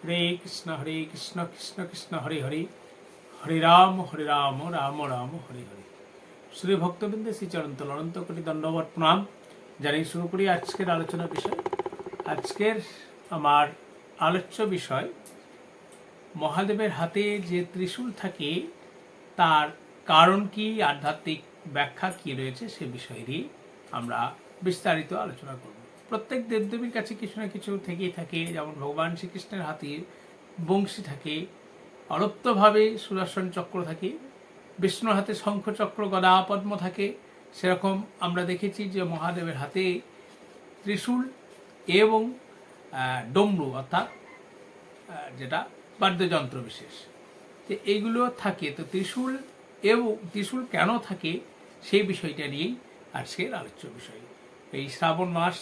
হরে কৃষ্ণ হরে কৃষ্ণ কৃষ্ণ কৃষ্ণ, হরে হরে। হরে রাম হরে রাম রাম রাম, হরে হরে। শ্রী ভক্তবৃন্দে শ্রী চরন্ত অনন্ত কোটি দণ্ডবত প্রণাম। জানিয়ে শুরু করি আজকের আলোচনা বিষয়। আজকের আমার আলোচ্য বিষয়, মহাদেবের হাতে যে ত্রিশূল থাকে, তার কারণ কি, আধ্যাত্মিক ব্যাখ্যা কি রয়েছে সে বিষয় নিয়ে আমরা বিস্তারিত আলোচনা করব। প্রত্যেক দেবদেবীর কাছে কিছু না কিছু থেকেই থাকে। যেমন ভগবান শ্রীকৃষ্ণের হাতে বংশী থাকে, অলপ্তভাবে সুদর্শন চক্র থাকে, বিষ্ণুর হাতে শঙ্খ চক্র, গদা পদ্ম থাকে। সেরকম আমরা দেখেছি যে মহাদেবের হাতে ত্রিশূল এবং ডমরু অর্থাৎ যেটা বাদ্যযন্ত্র বিশেষ। তো এইগুলো থাকে। তো ত্রিশূল এবং ত্রিশূল কেন থাকে সেই বিষয়টা নিয়েই আজকের আলোচ্য বিষয়। এই শ্রাবণ মাস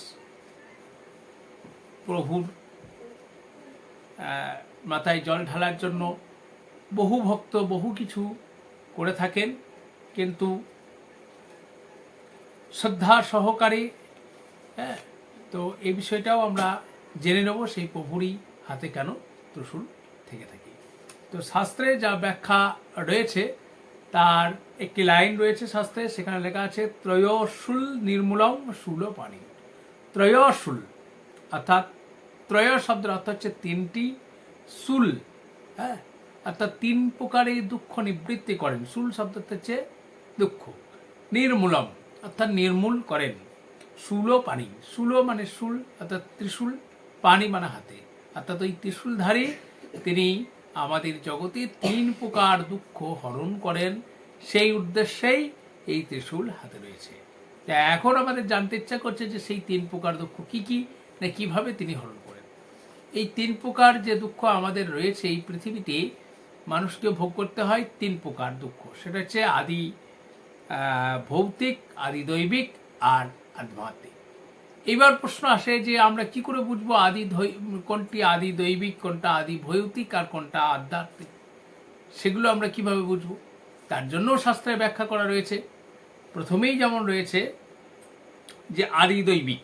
প্রভুর মাথায় জল ঢালার জন্য বহু ভক্ত বহু কিছু করে থাকেন, কিন্তু শ্রদ্ধা সহকারে হ্যাঁ তো এই বিষয়টাও আমরা জেনে নেব, সেই প্রভুরই হাতে কেন ত্রিশূল থেকে থাকে। তো শাস্ত্রে যা ব্যাখ্যা রয়েছে, তার একটি লাইন রয়েছে শাস্ত্রে, সেখানে লেখা আছে, ত্রয়শুল নির্মূলম শুল পানি ত্রয়শুল, অর্থাৎ ত্রয় শব্দের অর্থ হচ্ছে তিনটি শুল হ্যাঁ? অর্থাৎ তিন প্রকারে দুঃখ নিবৃত্তি করেন। শুল শব্দ হচ্ছে দুঃখ, নির্মূলম, অর্থাৎ নির্মূল করেন। শুলো পানি শুলো মানে শুল অর্থাৎ ত্রিশূল, পানি মানে হাতে। অর্থাৎ ওই ত্রিশূলধারী, তিনি আমাদের জগতে তিন প্রকার দুঃখ হরণ করেন। সেই উদ্দেশ্যেই এই ত্রিশূল হাতে রয়েছে। তা এখন আমাদের জানতে ইচ্ছা করছে যে সেই তিন প্রকার দুঃখ কি কি, না কীভাবে তিনি হরণ এই তিন প্রকার যে দুঃখ আমাদের রয়েছে এই পৃথিবীতে, মানুষকে ভোগ করতে হয় তিন প্রকার দুঃখ। সেটা হচ্ছে আদি ভৌতিক, আদি দৈবিক আর আধ্যাত্মিক। এবার প্রশ্ন আসে যে আমরা কি করে বুঝব আদি কোনটি আদি দৈবিক, কোনটা আদি ভৌতিক আর কোনটা আধ্যাত্মিক? সেগুলো আমরা কীভাবে বুঝব? তার জন্য শাস্ত্রে ব্যাখ্যা করা রয়েছে। প্রথমেই যেমন রয়েছে যে আদি দৈবিক।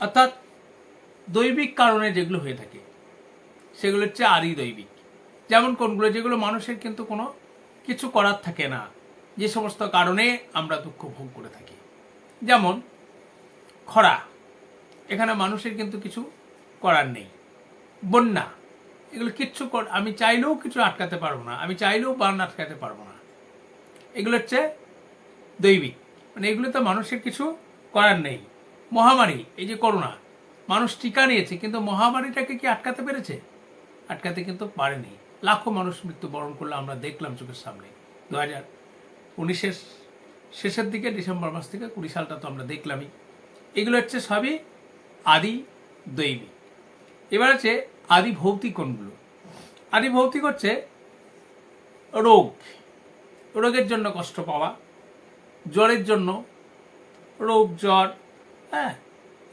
অর্থাৎ দৈবিক কারণে যেগুলো হয়ে থাকে, সেগুলো হচ্ছে আরই দৈবিক যেমন কোনগুলো? যেগুলো মানুষের কিন্তু কোনো কিছু করার থাকে না। যে সমস্ত কারণে আমরা দুঃখ ভোগ করে থাকি। যেমন খরা, এখানে মানুষের কিন্তু কিছু করার নেই। বন্যা, এগুলো কিচ্ছু আমি চাইলেও কিছু আটকাতে পারব না, আমি চাইলেও বান আটকাতে পারব না। এগুলো হচ্ছে দৈবিক। মানে এগুলো তো মানুষের কিছু করার নেই। মহামারী, এই যে করোনা মানুষ টিকা নিয়েছে, কিন্তু মহামারীটাকে কি আটকাতে পেরেছে? আটকাতে কিন্তু পারেনি। লাখো মানুষ মৃত্যুবরণ করল, আমরা দেখলাম চোখের সামনে। দু হাজার উনিশের শেষের দিকে, ডিসেম্বর মাস থেকে কুড়ি সালটা তো আমরা দেখলামই। এগুলো হচ্ছে সবই আদি দৈবিক এবার হচ্ছে আদি ভৌতিক কোনগুলো আদি ভৌতিক হচ্ছে রোগ। রোগের জন্য কষ্ট পাওয়া, জ্বরের জন্য রোগ, জ্বর হ্যাঁ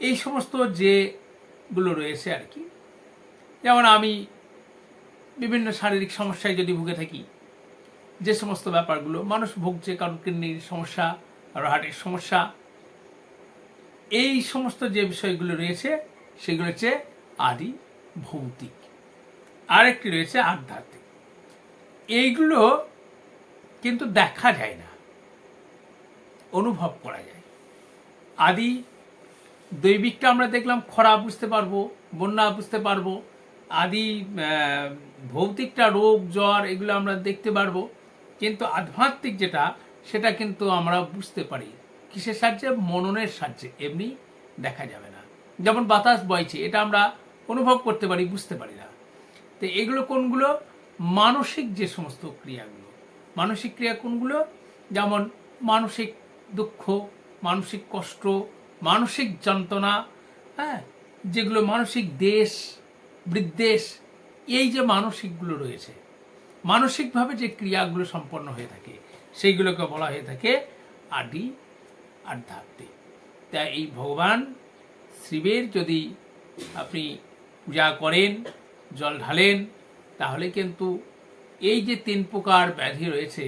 এই সমস্ত যেগুলো রয়েছে আর কি, যেমন আমি বিভিন্ন শারীরিক সমস্যায় যদি ভুগে থাকি, যে সমস্ত ব্যাপারগুলো, মানুষ ভুগছে কারণ কিডনির সমস্যা আর হার্টের সমস্যা, এই সমস্ত যে বিষয়গুলো রয়েছে, সেগুলো হচ্ছে আদি ভৌতিক আরেকটি রয়েছে আধ্যাত্মিক। এইগুলো কিন্তু দেখা যায় না, অনুভব করা যায়। আদি দৈবিকটা আমরা দেখলাম, খরা বুঝতে পারব, বন্যা বুঝতে পারব, আদি ভৌতিকটা রোগ, জ্বর, এগুলো আমরা দেখতে পারব। কিন্তু আধ্যাত্মিক যেটা, সেটা কিন্তু আমরা বুঝতে পারি। কিসের সাহায্যে? মননের সাহায্যে। এমনি দেখা যাবে না। যেমন বাতাস বইছে, এটা আমরা অনুভব করতে পারি, বুঝতে পারি না। তো এগুলো কোনগুলো? মানসিক যে সমস্ত ক্রিয়াগুলো। মানসিক ক্রিয়া কোনগুলো? যেমন মানসিক দুঃখ, মানসিক কষ্ট মানসিক যন্ত্রণা হ্যাঁ যেগুলো মানসিক দেশ, বিদ্বেষ, এই যে মানসিকগুলো রয়েছে, মানসিকভাবে যে ক্রিয়াগুলো সম্পন্ন হয়ে থাকে, সেইগুলোকে বলা হয়ে থাকে আদি আধ্যাত্মিক। তাই এই ভগবান শিবের যদি আপনি পূজা করেন, জল ঢালেন, তাহলে কিন্তু এই যে তিন প্রকার ব্যাধি রয়েছে,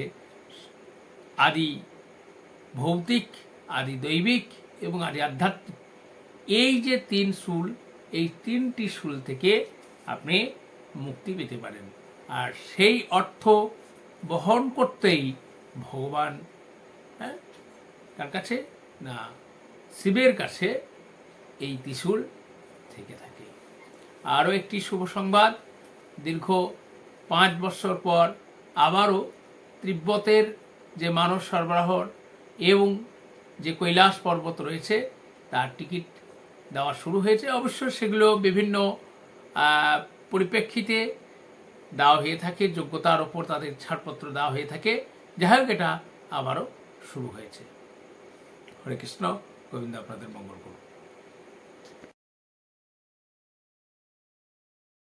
আদি ভৌতিক, আদি দৈবিক এবং আধ্যাত্মিক। এই যে তিন শুল এই তিনটি শুল থেকে আপনি মুক্তি পেতে পারেন। আর সেই অর্থ বহন করতেই ভগবান হ্যাঁ কার কাছে? না, শিবের কাছে এই ত্রিশূল থেকে থাকে। আরও একটি শুভ সংবাদ, দীর্ঘ পাঁচ বছর পর আবারও তিব্বতের যে মানব সরবরাহর এবং যে কৈলাস পর্বত রয়েছে, তার টিকিট দেওয়া শুরু হয়েছে। অবশ্য সেগুলো বিভিন্ন পরিপ্রেক্ষিতে দেওয়া হয়ে থাকে, যোগ্যতার ওপর তাদের ছাড়পত্র দেওয়া হয়ে থাকে। যাই হোক, এটা আবারও শুরু হয়েছে। হরে কৃষ্ণ, গোবিন্দ আপনাদের মঙ্গল করুন।